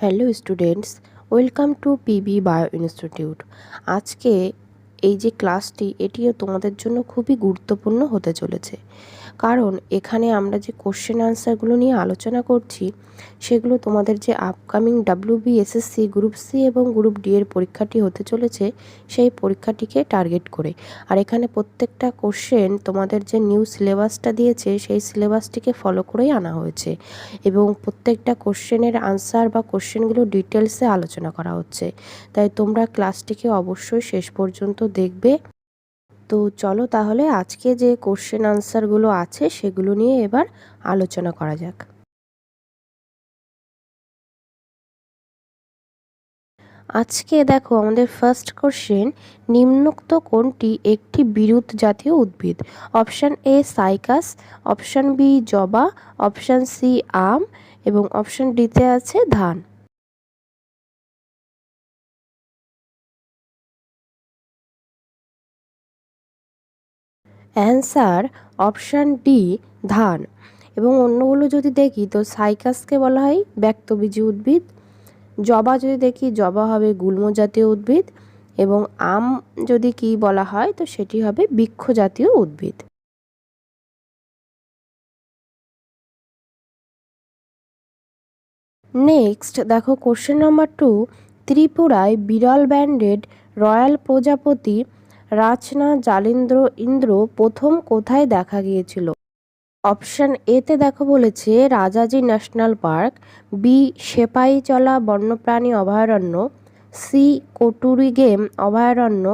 Hello students, welcome to PB bio institute. আজকে এই যে ক্লাসটি, এটিও তোমাদের জন্য খুবই গুরুত্বপূর্ণ হতে চলেছে। কারণ এখানে আমরা যে কোশ্চেন আনসারগুলো নিয়ে আলোচনা করছি, সেগুলো তোমাদের যে upcoming WB SSC group C এবং গ্রুপ ডি এর পরীক্ষাটি হতে চলেছে, সেই পরীক্ষাটিকে টার্গেট করে। আর এখানে প্রত্যেকটা কোশ্চেন তোমাদের যে নিউ সিলেবাসটা দিয়েছে, সেই সিলেবাসটিকে ফলো করেই আনা হয়েছে। এবং প্রত্যেকটা কোশ্চেনের আনসার বা কোশ্চেনগুলো ডিটেলসে আলোচনা করা হচ্ছে। তাই তোমরা ক্লাসটিকে অবশ্যই শেষ পর্যন্ত দেখবে। তো চলো তাহলে আজকে যে কোশ্চেন আনসারগুলো আছে সেগুলো নিয়ে এবার আলোচনা করা যাক। আজকে দেখো আমাদের ফার্স্ট কোশ্চেন নিম্নোক্ত কোনটি একটি বিরুদ্ধ জাতীয় উদ্ভিদ? Option A cycas option B জবা অপশান সি আম এবং অপশান ডিতে আছে ধান। অ্যান্সার অপশান ডি, ধান। এবং অন্যগুলো যদি দেখি, তো সাইকাসকে বলা হয় ব্যক্তবীজী উদ্ভিদ। জবা যদি দেখি, জবা হবে গুল্ম জাতীয় উদ্ভিদ। এবং আম যদি কি বলা হয়, তো সেটি হবে বৃক্ষ জাতীয় উদ্ভিদ। নেক্সট, দেখো কোশ্চেন নাম্বার টু, ত্রিপুরায় বিরল ব্যান্ডেড রয়্যাল প্রজাপতি রাচনা, জালেন্দ্র, ইন্দ্র প্রথম কোথায় দেখা গিয়েছিল? অপশান এতে দেখো বলেছে, Rajaji national park, B, Sepahijala বন্যপ্রাণী অভয়ারণ্য, সি, কটুরি গেম অভয়ারণ্য,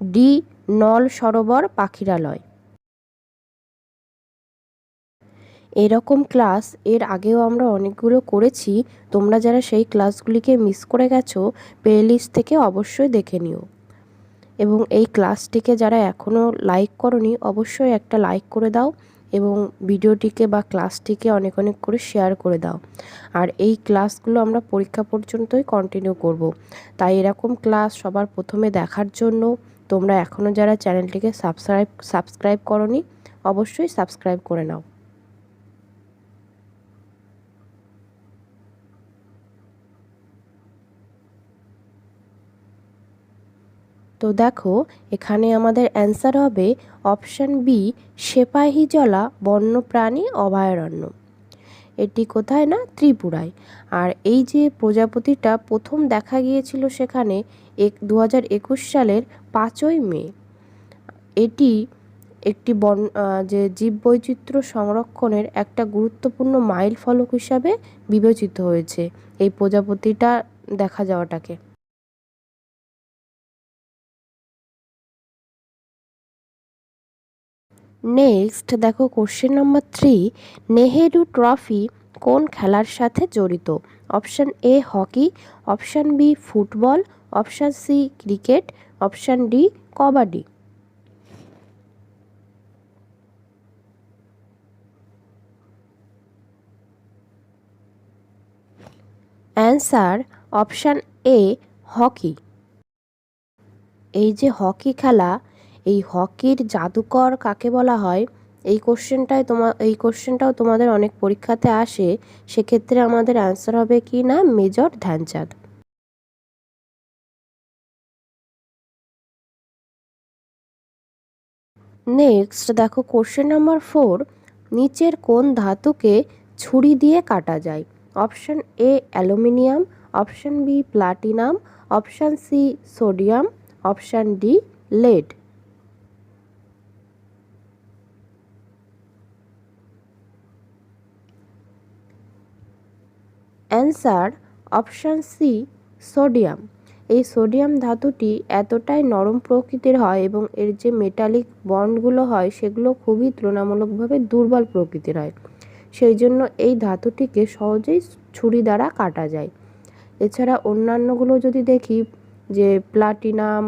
ডি, নল সরোবর পাখিরালয়। এরকম ক্লাস, এর আগেও আমরা অনেকগুলো করেছি, তোমরা যারা সেই ক্লাসগুলিকে মিস করে গেছো, প্লেলিস্ট থেকে অবশ্যই দেখে নিও। এবং এই ক্লাসটিকে যারা এখনও লাইক করনি, অবশ্যই একটা লাইক করে দাও এবং ভিডিওটিকে বা ক্লাসটিকে অনেক অনেক করে শেয়ার করে দাও। আর এই ক্লাসগুলো আমরা পরীক্ষা পর্যন্তই কন্টিনিউ করব। তাই এরকম ক্লাস সবার প্রথমে দেখার জন্য তোমরা এখনও যারা চ্যানেলটিকে সাবস্ক্রাইব সাবস্ক্রাইব করনি, অবশ্যই সাবস্ক্রাইব করে নাও। তো দেখো, এখানে আমাদের অ্যান্সার হবে অপশান বি সেপাহিজলা বন্যপ্রাণী অভয়ারণ্য। এটি কোথায় না? ত্রিপুরায়। আর এই যে প্রজাপতিটা প্রথম দেখা গিয়েছিল সেখানে এক দু সালের পাঁচই মে। এটি একটি বন যে জীববৈচিত্র্য সংরক্ষণের একটা গুরুত্বপূর্ণ মাইল ফলক হিসাবে বিবেচিত হয়েছে এই প্রজাপতিটা দেখা যাওয়াটাকে। নেক্সট দেখো question number three Nehru trophy কোন খেলার সাথে জড়িত? Option A hockey option B football option C cricket option D kabaddi. Answer option A hockey এই যে হকি খেলা এই হকির জাদুকর কাকে বলা হয়? এই কোশ্চেনটায় তোমার এই কোশ্চেনটাও তোমাদের অনেক পরীক্ষাতে আসে, সেক্ষেত্রে আমাদের অ্যান্সার হবে কি না? মেজর ধ্যানচাঁদ। নেক্সট দেখো কোশ্চেন নাম্বার ফোর নিচের কোন ধাতুকে ছুরি দিয়ে কাটা যায়? Option A aluminium option B platinum option C sodium option D lead answer option C, sodium. এই সোডিয়াম ধাতুটি এতটাই নরম প্রকৃতির হয় এবং এর যে মেটালিক বন্ডগুলো হয়, সেগুলো খুবই তুলনামূলকভাবে দুর্বল প্রকৃতির হয়। সেই জন্য এই ধাতুটিকে সহজেই ছুরি দ্বারা কাটা যায়। এছাড়া অন্যান্যগুলো যদি দেখি, যে প্লাটিনাম,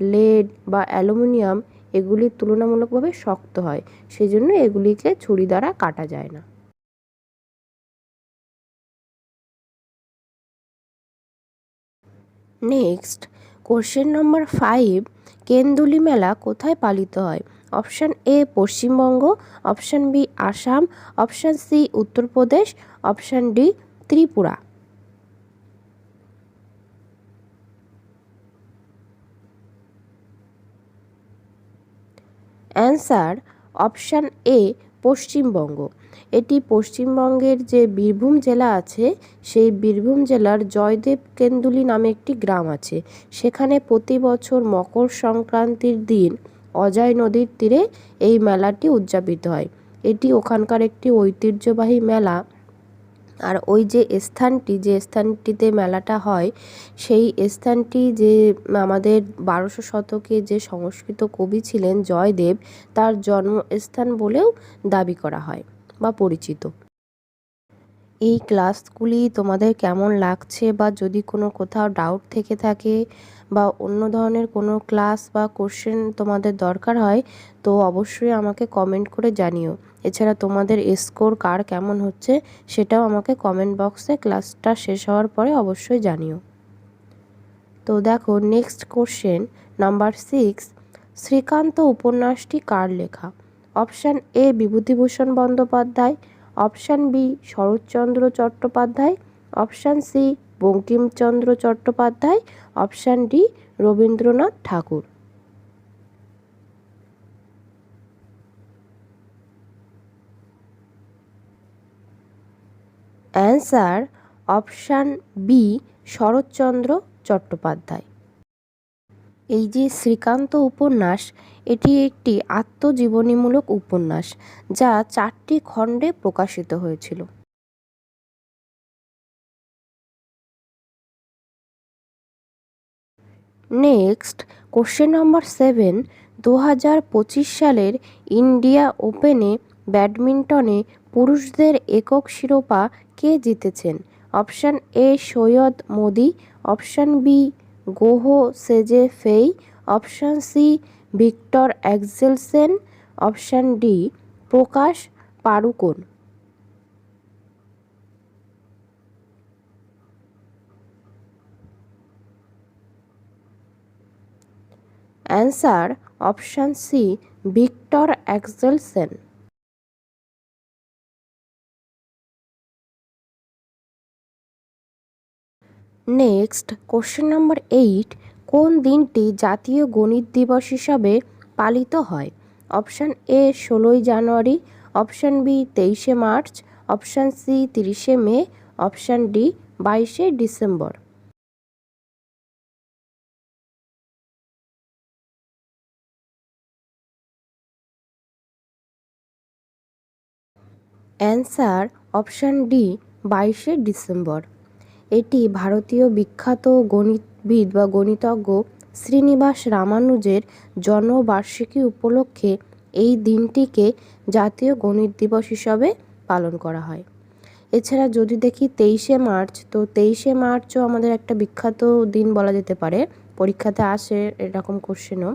লেড বা অ্যালুমিনিয়াম, এগুলি তুলনামূলকভাবে শক্ত হয়, সেই জন্য এগুলিকে ছুরি দ্বারা কাটা যায় না। Next question number five Kenduli mela কোথায় পালিত হয়? Option A Paschimbanga option B Assam option C Uttar Pradesh option D Tripura. Answer option A Paschimbanga. এটি পশ্চিমবঙ্গের যে বীরভূম জেলা আছে, সেই বীরভূম জেলার জয়দেব কেন্দুলি নামে একটি গ্রাম আছে। সেখানে প্রতি বছর মকর সংক্রান্তির দিন অজয় নদীর তীরে এই মেলাটি উদযাপিত হয়। এটি ওখানকার একটি ঐতিহ্যবাহী মেলা। আর ওই যে স্থানটি, যে স্থানটিতে মেলাটা হয়, সেই স্থানটি যে আমাদের বারোশো শতকে যে সংস্কৃত কবি ছিলেন জয়দেব, তার জন্মস্থান বলেও দাবি করা হয়। বা পরিচিত। এই ক্লাসগুলি তোমাদের কেমন লাগছে বা যদি কোনো কোথাও ডাউট থেকে থাকে বা অন্য ধরনের কোনো ক্লাস বা কোশ্চেন তোমাদের দরকার হয়, তো অবশ্যই আমাকে কমেন্ট করে জানিও। এছাড়া তোমাদের স্কোর কার কেমন হচ্ছে সেটাও আমাকে কমেন্ট বক্সে ক্লাসটা শেষ হওয়ার পরে অবশ্যই জানিও। তো দেখো next question number six Srikanta উপন্যাসটি কার লেখা? Option A Bibhutibhushan Bandyopadhyay, option B Saratchandra Chattopadhyay, option C Bankimchandra Chattopadhyay, option D Rabindranath Thakur. Answer option B Saratchandra Chattopadhyay. এই যে শ্রীকান্ত উপন্যাস, এটি একটি আত্মজীবনীমূলক উপন্যাস যা চারটি খণ্ডে প্রকাশিত হয়েছিল। নেক্সট, কোশ্চেন নম্বর সেভেন দু হাজার পঁচিশ সালের ইন্ডিয়া ওপেনে ব্যাডমিন্টনে পুরুষদের একক শিরোপা কে জিতেছেন? Option A Syed Modi, option B Goh Sze Fei. Option C, Viktor Axelsen. Option D, Prakash Padukone answer, option C, Viktor Axelsen. Next question number eight কোন দিনটি জাতীয় গণিত দিবস হিসাবে পালিত হয়? অপশান এ ষোলোই জানুয়ারি অপশান বি তেইশে মার্চ অপশান সি তিরিশে মে অপশান ডি বাইশে ডিসেম্বর। অ্যান্সার অপশান ডি বাইশে ডিসেম্বর। এটি ভারতীয় বিখ্যাত গণিতবিদ বা গণিতজ্ঞ শ্রীনিবাস রামানুজের জন্মবার্ষিকী উপলক্ষে এই দিনটিকে জাতীয় গণিত দিবস হিসাবে পালন করা হয়। এছাড়া যদি দেখি তেইশে মার্চ, তো তেইশে মার্চও আমাদের একটা বিখ্যাত দিন বলা যেতে পারে। পরীক্ষাতে আসে এরকম কোশ্চেনও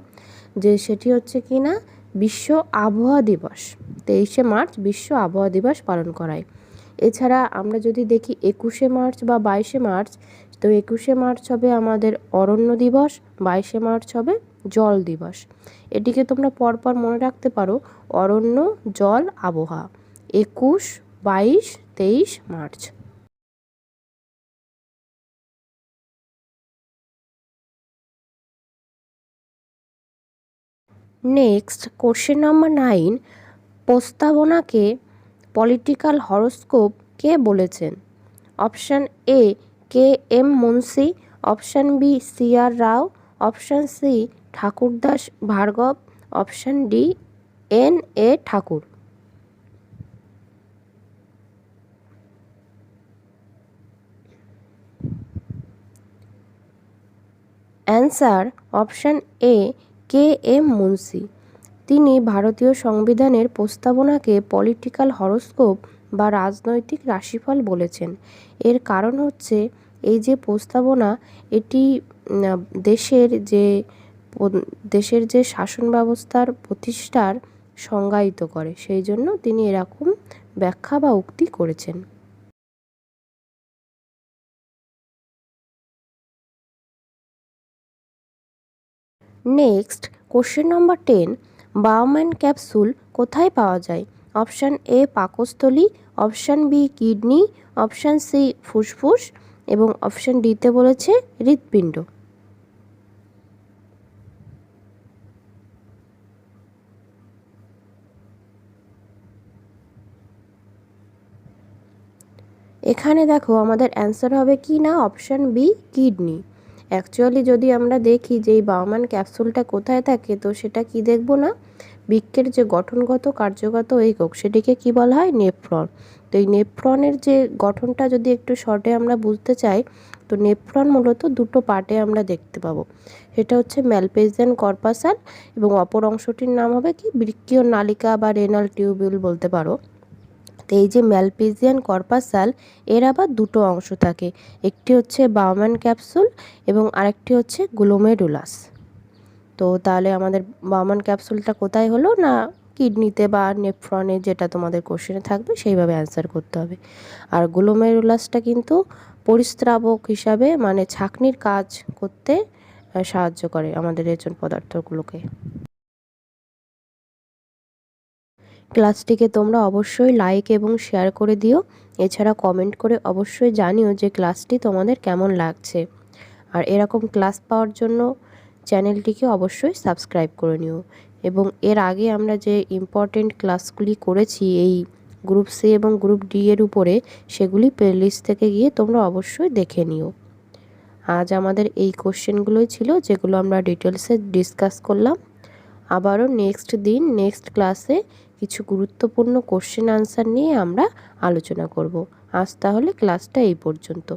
যে সেটি হচ্ছে কি না বিশ্ব আবহাওয়া দিবস। তেইশে মার্চ বিশ্ব আবহাওয়া দিবস পালন করায়। এছাড়া আমরা যদি দেখি একুশে মার্চ বা বাইশে মার্চ, তো একুশে মার্চ হবে আমাদের অরণ্য দিবস, বাইশে মার্চ হবে জল দিবস। এটিকে তোমরা পরপর মনে রাখতে পারো, অরণ্য, জল, আবহাওয়া। একুশ, বাইশ, তেইশ March. Next question number nine, প্রস্তাবনাকে political horoscope কে বলেছেন? Option A, K M Munshi, option B, C R Rao, option C, Thakurdas Bhargava, option D, N A Thakur. Answer option A, K M Munshi. তিনি ভারতীয় সংবিধানের প্রস্তাবনাকে political horoscope বা রাজনৈতিক রাশিফল বলেছেন। এর কারণ হচ্ছে, এই যে প্রস্তাবনা, এটি দেশের যে দেশের যে শাসন ব্যবস্থার প্রতিষ্ঠার সংজ্ঞায়িত করে। সেই জন্য তিনি এরকম ব্যাখ্যা বা উক্তি করেছেন। Next question number ten Bowman capsule কোথায় পাওয়া যায়? অপশান এ, পাকস্থলী, option B, kidney, option C, ফুসফুস, এবং অপশান ডিতে বলেছে হৃৎপিণ্ড। এখানে দেখো আমাদের অ্যান্সার হবে কি না? Option B, kidney. অ্যাকচুয়ালি যদি আমরা দেখি যে এই বাউমান ক্যাপসুলটা কোথায় থাকে, তো সেটা কি দেখব না? বৃক্ষের যে গঠনগত, কার্যগত একক, সেটিকে কি বলা হয়? নেফ্রন তো এই নেফ্রনের যে গঠনটা যদি একটু শর্টে আমরা বুঝতে চাই, তো নেফ্রন মূলত দুটো পার্টে আমরা দেখতে পাবো। সেটা হচ্ছে ম্যালপেজিয়ান কর্পাসাল এবং অপর অংশটির নাম হবে কি? বৃক্ষীয় নালিকা বা রেনাল টিউবিউল বলতে পারো। তো এই যে ম্যালপেজিয়ান কর্পাসাল এর আবার দুটো অংশ থাকে। একটি হচ্ছে বাউম্যান ক্যাপসুল এবং আরেকটি হচ্ছে গ্লোমেরুলাস তো তাহলে আমাদের বাউম্যান ক্যাপসুলটা কোথায় হলো না কিডনিতে বা নেফ্রনে যেটা তোমাদের কোশ্চেনে থাকবে সেইভাবে অ্যান্সার করতে হবে। আর গ্লোমেরুলাসটা কিন্তু পরিস্রাবক হিসাবে মানে ছাকনির কাজ করতে সাহায্য করে আমাদের রেচন পদার্থগুলোকে। ক্লাসটিকে তোমরা অবশ্যই লাইক এবং শেয়ার করে দিও। এছাড়া কমেন্ট করে অবশ্যই জানিও যে ক্লাসটি তোমাদের কেমন লাগছে। আর এরকম ক্লাস পাওয়ার জন্য চ্যানেলটিকে অবশ্যই সাবস্ক্রাইব করে নিও। এবং এর আগে আমরা যে ইম্পর্টেন্ট ক্লাসগুলি করেছি, এই গ্রুপ সি এবং গ্রুপ ডি এর উপরে, সেগুলি প্লেলিস্ট থেকে গিয়ে তোমরা অবশ্যই দেখে নিও। আজ আমাদের এই কোশ্চেনগুলোই ছিল, যেগুলো আমরা ডিটেলসে ডিসকাস করলাম। আবারও নেক্সট দিন নেক্সট ক্লাসে কিছু গুরুত্বপূর্ণ কোশ্চেন আনসার নিয়ে আমরা আলোচনা করব। আজ তাহলে ক্লাসটা এই পর্যন্ত।